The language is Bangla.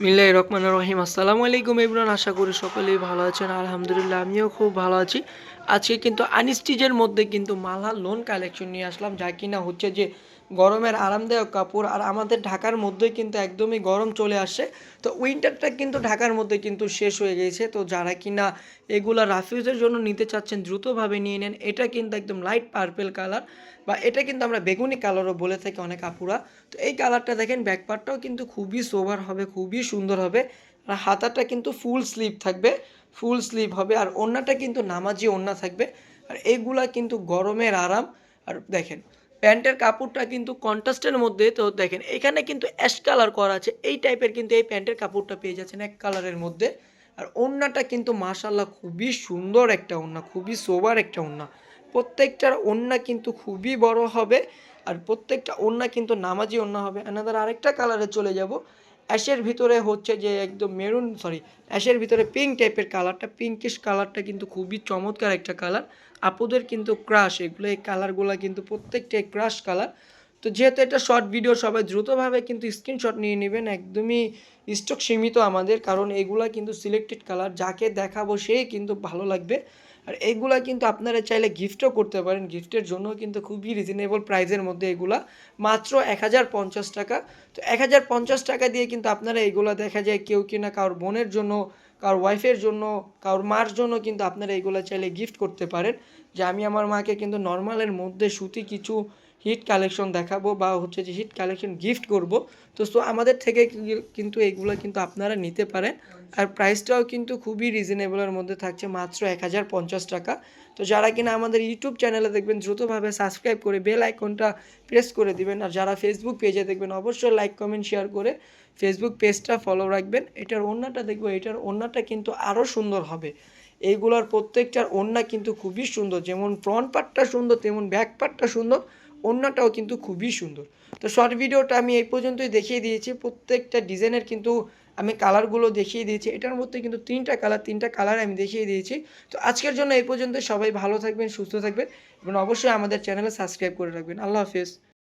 মিল্লাই রহমান রহিম। আসসালামু আলাইকুম ইমরান আশা করি সকলেই ভালো আছেন। আলহামদুলিল্লাহ, আমিও খুব ভালো আছি। আজকে কিন্তু আনস্টিচের মধ্যে কিন্তু মালহা লোন কালেকশন নিয়ে আসলাম, যা কিনা হচ্ছে যে গরমের আরামদায়ক কাপড়, আর আমাদের ঢাকার মধ্যে কিন্তু একদমই গরম চলে আসছে। তো উইন্টারটা কিন্তু ঢাকার মধ্যে কিন্তু শেষ হয়ে গেছে। তো যারা কিনা এগুলা রাফিউজের জন্য নিতে চাচ্ছেন, দ্রুতভাবে নিয়ে নেন। এটা কিন্তু একদম লাইট পার্পেল কালার বা এটা কিন্তু আমরা বেগুনি কালারও বলে থাকি অনেক আপুরা। তো এই কালারটা দেখেন ব্যাকপার্টটাও কিন্তু খুবই সোভার হবে, খুবই সুন্দর হবে। আর হাতাটা কিন্তু ফুল স্লিভ থাকবে ফুল স্লিভ হবে। আর ওড়নাটা কিন্তু নামাজি ওড়না থাকবে। আর এইগুলা কিন্তু গরমের আরাম। আর দেখেন, প্যান্টের কাপড়টা কিন্তু কন্ট্রাস্টের মধ্যে, তো দেখেন, এখানে কিন্তু অ্যাশ কালার করা আছে। এই টাইপের কিন্তু এই প্যান্টের কাপড়টা পেয়ে যাচ্ছেন এক কালারের মধ্যে। আর ওড়নাটা কিন্তু মাশাল্লাহ খুবই সুন্দর একটা ওড়না খুবই সোবার একটা ওড়না প্রত্যেকটার ওড়না কিন্তু খুবই বড় হবে। আর প্রত্যেকটা ওড়না কিন্তু নামাজি ওড়না হবে। আনাদার আরেকটা কালারে চলে যাব। অ্যাশের ভিতরে হচ্ছে যে একদম মেরুন সরি অ্যাশের ভিতরে পিঙ্ক টাইপের কালারটা পিঙ্কিশ কালারটা কিন্তু খুবই চমৎকার একটা কালার আপুদের কিন্তু ক্রাশ এগুলো এই কালারগুলো কিন্তু প্রত্যেকটাই ক্রাশ কালার তো যেহেতু এটা শর্ট ভিডিও সবাই দ্রুতভাবে কিন্তু স্ক্রিনশট নিয়ে নেবেন। একদমই স্টক সীমিত আমাদের, কারণ এগুলা কিন্তু সিলেক্টেড কালার যাকে দেখাবো সেই কিন্তু ভালো লাগবে। আর এগুলা কিন্তু আপনারা চাইলে গিফটও করতে পারেন। গিফটের জন্য কিন্তু খুবই রিজনেবল প্রাইজের মধ্যে এগুলা। মাত্র এক হাজার পঞ্চাশ টাকা। তো এক হাজার পঞ্চাশ টাকা দিয়ে কিন্তু আপনারা এইগুলা দেখা যায় কেউ কিনা কারোর বোনের জন্য কারোর ওয়াইফের জন্য কারোর মার জন্য কিন্তু আপনারা এইগুলো চাইলে গিফট করতে পারেন। যে আমি আমার মাকে কিন্তু নর্মালের মধ্যে সুতি কিছু হিট কালেকশন দেখাবো বা হচ্ছে যে হিট কালেকশন গিফট করব। তো সো আমাদের থেকে কিন্তু এগুলো কিন্তু আপনারা নিতে পারেন। আর প্রাইসটাও কিন্তু খুবই রিজনেবলের মধ্যে থাকছে মাত্র এক হাজার পঞ্চাশ টাকা। তো যারা কিনা আমাদের ইউটিউব চ্যানেলে দেখবেন, দ্রুতভাবে সাবস্ক্রাইব করে বেল আইকনটা প্রেস করে দিবেন। আর যারা ফেসবুক পেজে দেখবেন, অবশ্যই লাইক কমেন্ট শেয়ার করে ফেসবুক পেজটা ফলো রাখবেন। এটার ওড়নাটা দেখব, এটার ওড়নাটা কিন্তু আরও সুন্দর হবে। এইগুলোর প্রত্যেকটার ওড়না কিন্তু খুবই সুন্দর। যেমন ফ্রন্ট পার্টটা সুন্দর, তেমন ব্যাক পার্টটা সুন্দর। ওড়নাটাও কিন্তু খুবই সুন্দর। তো শর্ট ভিডিওটা আমি এই পর্যন্তই দেখিয়ে দিয়েছি। প্রত্যেকটা ডিজাইনের কিন্তু আমি কালারগুলো দেখিয়ে দিয়েছি। এটার মধ্যে কিন্তু তিনটা কালার তিনটা কালার আমি দেখিয়ে দিয়েছি। তো আজকের জন্য এই পর্যন্ত সবাই ভালো থাকবেন, সুস্থ থাকবেন এবং অবশ্যই আমাদের চ্যানেলে সাবস্ক্রাইব করে রাখবেন। আল্লাহ হাফেজ।